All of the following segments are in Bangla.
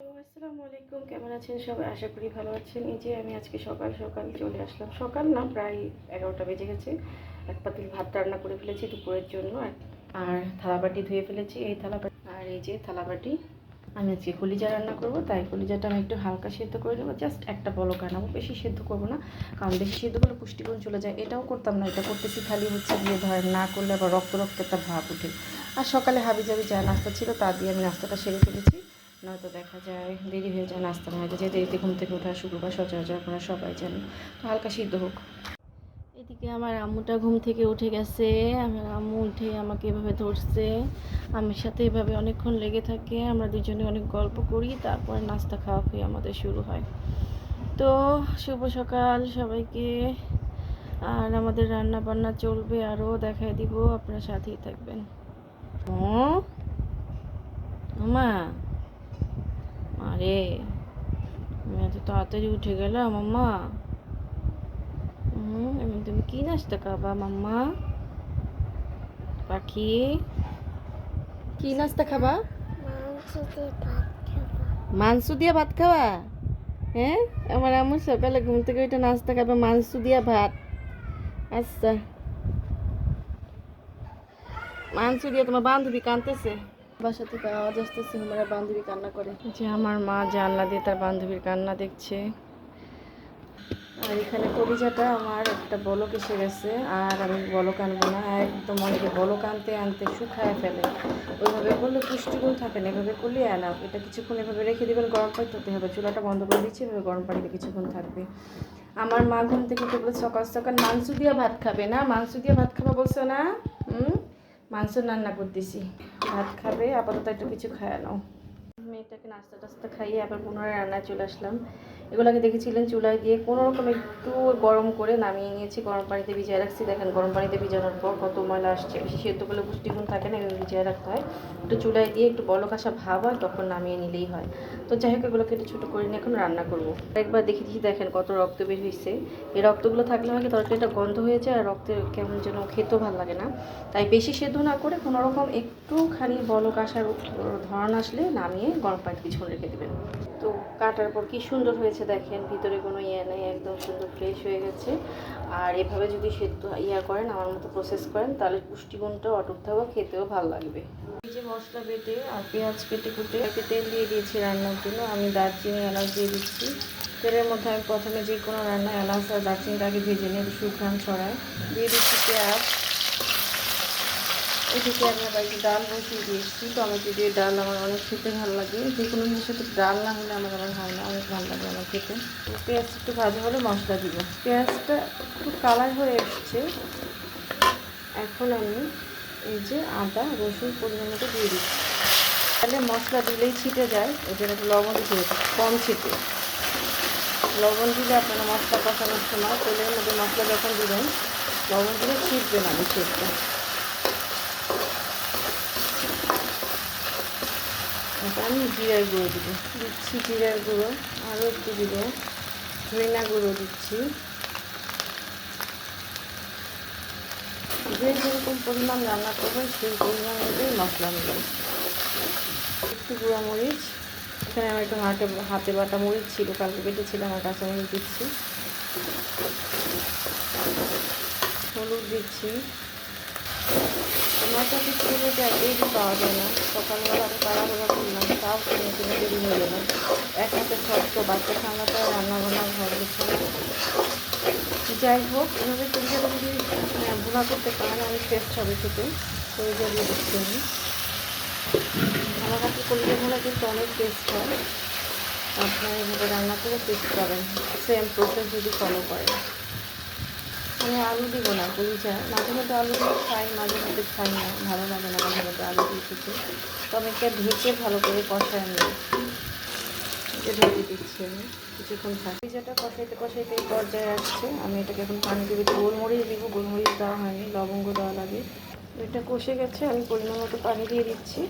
আসসালামু আলাইকুম, কেমন আছেন সবাই? আশা করি ভালো আছেন। এই যে আমি আজকে সকাল সকাল চলে আসলাম। সকাল না, প্রায় এগারোটা বেজে গেছে। এক পাতিল ভাত রান্না করে ফেলেছি দুপুরের জন্য। আর- থালাবাটি ধুয়ে ফেলেছি। এই থালাবাটি, আর এই যে থালাবাটি, আমি আজকে কলিজা রান্না করব। তাই কলিজাটা আমি একটু হালকা সেদ্ধ করে নেব। জাস্ট একটা পলক আনাবো। বেশি সেদ্ধ করব না, কারণ বেশি সেদ্ধ করলে পুষ্টিগুণ চলে যায়। এটাও করতাম না, এটা করতেছি খালি হচ্ছে গিয়ে ধরেন না করলে আবার রক্ত রক্ত একটা ভাব ওঠে। আর সকালে হাবি জাবি যা নাস্তা ছিল তা দিয়ে আমি নাস্তাটা সেরে ফেলেছি। নয়তো দেখা যায় দেরি হয়ে যায়, নাস্তা নয়তো যে দেরিতে ঘুম থেকে ওঠা শুক্রবার, সচরাচর আপনারা সবাই জানেন। তো হালকা সিদ্ধ হোক। এদিকে আমার আম্মুটা ঘুম থেকে উঠে গেছে। আমার আম্মু উঠে আমাকে এভাবে ধরছে। আমার সাথে এভাবে অনেকক্ষণ লেগে থাকে। আমরা দুজনে অনেক গল্প করি, তারপরে নাস্তা খাওয়া খেয়ে আমাদের শুরু হয়। তো শুভ সকাল সবাইকে। আর আমাদের রান্না বান্না চলবে আরও দেখাই দিব। আপনার সাথেই থাকবেন। ও মা? আরে আমি এত তাড়াতাড়ি উঠে গেলাম মাম্মা হুম তুমি কি নাস্তা খাবা মাম্মা? পাখি? কি নাস্তা খাবা? মাংস দিয়া ভাত খাওয়া হ্যাঁ? আমার আম্মু সকালে ঘুম থেকে ওইটা নাস্তা খাবে মাংস দিয়া ভাত। আচ্ছা। মাংস দিয়ে তোমার বান্ধবী কাঁদতেছে। বাসা থেকে আওয়াজ আসতেছে আমার বান্ধবী কান্না করে। যে আমার মা জানলা দিয়ে তার বান্ধবীর কান্না দেখছে। আর এখানে কবিজাটা আমার একটা বলক এসে গেছে আর আমি বলক আনব না একদম অনেকে বলক আনতে আনতে শুকায় ফেলে। ওইভাবে করলে পুষ্টিগুণ থাকে না এভাবে করলে আনা এটা কিছুক্ষণ এভাবে রেখে দেবেন গরম পানি হতে হবে। চুলাটা বন্ধ করে দিচ্ছি এভাবে গরম পানিতে কিছুক্ষণ থাকবে। আমার মা ঘুম থেকে উঠে বলে সকাল সকাল মাংস দিয়ে ভাত খাবে না? মাংস দিয়ে ভাত খাবে বলছো না? হুম? মাংস রান্না করতেছি। ভাত খাবে, আপাতত একটু কিছু খাওয়ানো মেয়েটাকে নাস্তা টাস্তা খাইয়ে আবার পুনরায় রান্নায় চলে আসলাম। এগুলোকে দেখেছিলেন চুলায় দিয়ে। কোনো রকম একটু গরম করে নামিয়ে নিয়েছি। গরম পানিতে ভিজিয়ে রাখছি। দেখেন, গরম পানিতে ভিজানোর পর কত ময়লা আসছে। বেশি সেদ্ধ করলে পুষ্টিগুণ থাকে না এগুলো ভিজিয়ে রাখতে হয়। একটু চুলায় দিয়ে একটু বলক আসা ভাব হয়, তখন নামিয়ে নিলেই হয়। তো যাই হোক, এগুলোকে একটু ছোটো করে নিয়ে এখন রান্না করব। একবার দেখে দেখি দেখেন কত রক্ত বের হয়েছে এই রক্তগুলো থাকলে হয় কি তরকারিটা গন্ধ হয়ে যায় আর রক্তের কেমন যেন খেতেও ভালো লাগে না। তাই বেশি সেদ্ধ না করে কোনো রকম একটুখানি বলক আসার ধরন আসলে নামিয়ে গরম পানিতে কিছুক্ষণ রেখে দেবেন। তো কাটার পর কি সুন্দর হয়েছে দেখেন, ভিতরে কোনো ইয়ে নেই, একদম সুন্দর ফ্রেশ হয়ে গেছে। আর এভাবে যদি সেদ্ধ ইয়া করেন, আমার মতো প্রসেস করেন, তাহলে পুষ্টিগুণটা অটুট থাকবে, খেতেও ভালো লাগবে। এই যে মশলা বেটে আর পেঁয়াজ কেটে কুটে তেল দিয়ে দিয়েছি রান্নার জন্য। আমি দারচিনি, এলাচ দিয়ে দিচ্ছি। তেলের মধ্যে আমি প্রথমে যে কোনো রান্না এলাচ আর দারচিনিটা আগে ভেজে নিয়ে সুঘ্রাণ ছড়ায়। দিয়ে দিচ্ছি পেঁয়াজ। এদিকে আমি আবার একটু ডাল বসিয়ে দিয়েছি। টমেটো দিয়ে ডাল আমার অনেক খেতে ভালো লাগে। যে কোনো জিনিসের ডাল না হলে আমার হয় না। অনেক ভালো লাগে আমার খেতে। তো পেঁয়াজটা একটু ভাজা হলে মশলা দিব। পেঁয়াজটা একটু কালার হয়ে এসছে। এখন আমি এই যে আদা, রসুন পরিমাণ মতো দিয়ে দিচ্ছি। তাহলে মশলা দিলেই ছিটে যায়। ওই জন্য একটু লবণ হতো কম ছিটে। লবণ দিলে আপনারা মশলা কষানোর সময় তেলের মধ্যে মশলা যখন দিবেন, লবণ দিলে ছিটবে না বেশি একটা আমি জিরার গুঁড়ো দিব। দিচ্ছি জিরার গুঁড়ো, আরও একটু দিব। ধনিয়া গুঁড়ো দিচ্ছি। যে যেরকম পরিমাণ রান্না করবেন সেই পরিমাণ অনুযায়ী মশলা নেবেন একটু গুঁড়া মরিচ এখানে আমার একটু হাতে হাতে বাটা মরিচ ছিল, কালকে বেটেছিলাম আর কাঁচা মরিচ দিচ্ছি। হলুদ দিচ্ছি। টমাটো পিসগুলোতে একই পাওয়া যায় না। সকালবেলা আমি তাড়াহুড়া করলাম, তাও কিনে কিনে দেরি হয়ে গেল এক হাতে ছোট্ট বাচ্চা সামলাতে রান্না বান্না ঘর গুছানো। যাই হোক, এভাবে তরিকাটা যদি ভুনা করতে পারেন অনেক টেস্ট হবে খেতে। তরিকা দিয়ে দিচ্ছি আমি আমার কাছে কলিজা ভুনা কিন্তু অনেক টেস্ট হয়। আপনারা এভাবে রান্না করে টেস্ট করেন। সেম প্রসেস যদি ফলো করেন। আমি আলু দিব না, কলিজা। মাঝে মধ্যে আলু দিয়ে খাই, মাঝে মধ্যে খাই না, ভালো লাগে না মাঝে মধ্যে আলু দিয়ে খেতে। তো আমি একটা ঢেকে ভালো করে কষায় নিই এটা ঢেকে দিচ্ছি আমি, কিছুক্ষণ থাকি। যেটা কষাইতে কষাইতে এই পর্যায়ে আসছে। আমি এটাকে এখন পানি দেবো গোলমরিচ দিব, গোলমরিচ দেওয়া হয়নি, লবঙ্গ দেওয়া লাগে। এটা কষে গেছে, আমি পরিমাণ মতো পানি দিয়ে দিচ্ছি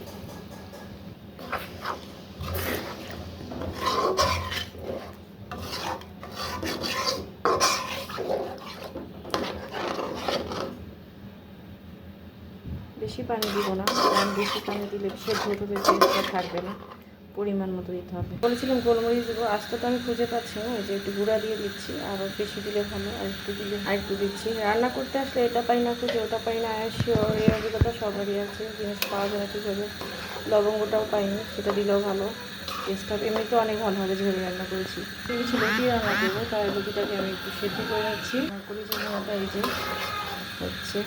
বেশি পানি দিব না। কারণ বেশি পানি দিলে সেদ্ধ হবে টেস্টটা থাকবে না। পরিমাণ মতো দিতে হবে। বলেছিলাম গোলমরিচ দেবো। আস্তে তো আমি খুঁজে পাচ্ছি না। যে একটু গুঁড়া দিয়ে দিচ্ছি। আরও বেশি দিলে ভালো। আর একটু দিলে আর একটু দিচ্ছি। রান্না করতে আসলে এটা পাই না, খুঁজে ওটা পাই না। শিওর এই অভিজ্ঞতা সবারই আছে। জিনিস পাওয়া যায় না ঠিক হবে লবঙ্গটাও পাইনি, সেটা দিলেও ভালো। টেস্ট হবে। এমনিতে অনেক ভালো হবে যেভাবে রান্না করেছি। কিছু লুচি রান্না করব? তাই লুচিটাকে আমি একটু সেদ্ধ করে আর করি যে এই যে হচ্ছে।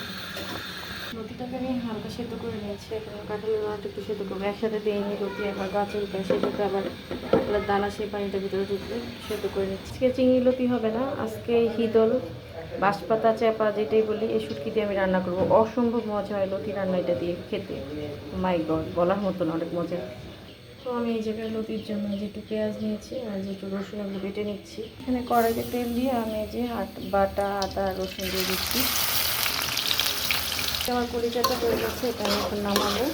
রুটিটাকে আমি হালকা সেদ্ধ করে নিয়েছি, এখন কাঁঠালের মাটা একটু সেদ্ধ করব। একসাথে দিয়ে নিই রুটি, আবার গাছের উপায় সেটাকে আবার দানা সেই পানিটার ভিতরে ঢুকবে সেদ্ধ করে নিচ্ছি। আজকে চিংড়ি লতি হবে না, আজকে হিদল বাঁশপাতা, চেপা যেটাই বলি, এই শুটকি দিয়ে আমি রান্না করব। অসম্ভব মজা হয় লতি রান্না এটা দিয়ে খেতে। মাই গড বলার মতো না অনেক মজা। তো আমি এই জায়গায় লতির জন্য যেটু পেঁয়াজ নিয়েছি আর যেটু রসুন আমি বেটে নিচ্ছি। এখানে কড়াইতে তেল দিয়ে আমি যে আট বাটা, আদা, রসুন দিয়ে দিচ্ছি। আমার পরিচয়টা হয়ে গেছে এটা আমি এখন নামাবো।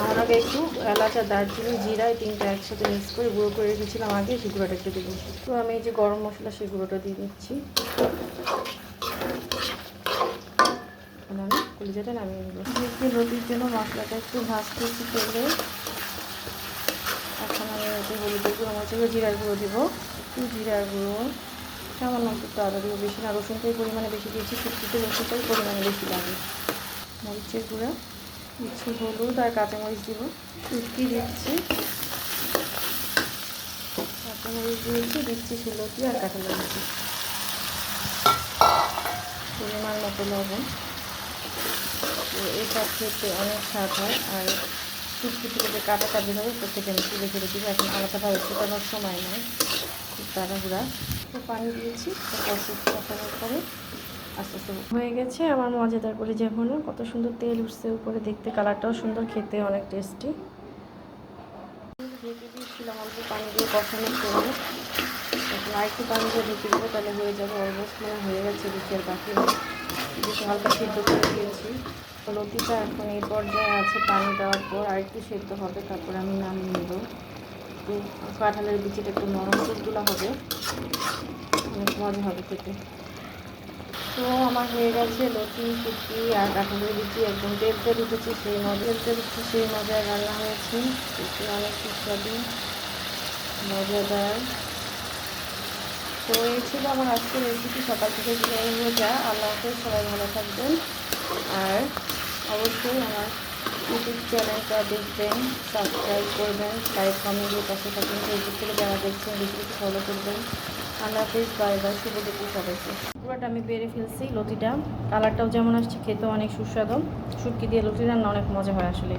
আমার আগে একটু এলাচ দারচিনি, জিরা, এই তিনটা একসাথে মিক্স করে গুঁড়ো করে রেখেছিলাম আগে, সেই একটু দেবো তো আমি এই যে গরম মশলা, সেই গুঁড়োটা দিয়ে দিচ্ছি। এখন আমি কলিজাটা নামিয়ে নেব। দিয়ে রুটির জন্য মশলাটা একটু ভাজতেছি তেলে। এখন আমি হলুদের গুঁড়ো গুঁড়ো, জিরার গুঁড়ো দেবো। একটু জিরার গুঁড়ো। সামান্য একটু দেবো বেশি না, রসুনটাই পরিমাণে বেশি দিয়েছি শুক্তিতে রসুনটাই পরিমাণে বেশি লাগে। মরিচের গুঁড়া, দিচ্ছি হলুদ আর কাঁচামরিচ দিব। শুটকি দিচ্ছি। কাঁচামরিচ দিয়েছি, দিচ্ছি সুলতি আর কাঁঠালের দিচ্ছি পরিমাণ মতো লবণ। এটা খেতে অনেক স্বাদ হয়। আর শুটকি থেকে যে কাটাটা বের হবে প্রত্যেকে আমি তুলে ফেলে দিব। এখন আলাদাভাবে ফুটানোর সময় নেই। খুব তাড়াহুড়া। তো পানি দিয়েছি তারপর কষানোর পরে আস্তে আস্তে হয়ে গেছে। আমার মজাদার করে যে যেমন কত সুন্দর তেল উঠছে উপরে, দেখতে কালারটাও সুন্দর, খেতে অনেক টেস্টি। ঢেকে দিয়েছিলাম অল্প পানি দিয়ে কষানোর জন্য এখন আর একটু পানি দিয়ে ঢেকে দেবো, তাহলে হয়ে যাবে অলমোস্ট মানে হয়ে গেছে দিকের বাকি। দিকে হালকা সিদ্ধ করে দিয়েছি। লতিটা এখন এই পর্যায়ে আছে, পানি দেওয়ার পর আর একটু সেদ্ধ হবে, তারপর আমি নামিয়ে নেব। একটু কাঁঠালের বিচিটা একটু নরম তুলতুলা হবে। অনেক মজা হবে খেতে। তো আমার হয়ে গেছে লতি শুটকি আর কাঁঠালের বিচি। একদম তেল তেল উঠেছে সেই মজা তেল উঠেছে সেই মজায় রান্না হয়েছে। খেতে অনেক সুস্বাদু, মজাদার। তো এই ছিল আমার আজকের রেসিপি সকাল থেকে বিরিয়ানি ভেজা আল্লাহ হাফেজ, সবাই ভালো থাকবেন। আর অবশ্যই আমার ইউটিউব চ্যানেলটা দেখবেন সাবস্ক্রাইব করবেন লাইক কমেন্ট দিয়ে পাশে থাকবেন ফেসবুক থেকে যারা দেখছেন বেশি ফলো করবেন। আল্লাহ হাফিজ বাই বাই শুভ দুপুর সবাইকে। পুরোটা আমি বেড়ে ফেলছি লতিটা। কালারটাও যেমন আসছে, খেতেও অনেক সুস্বাদু। শুটকি দিয়ে লতি রান্না অনেক মজা হয় আসলে।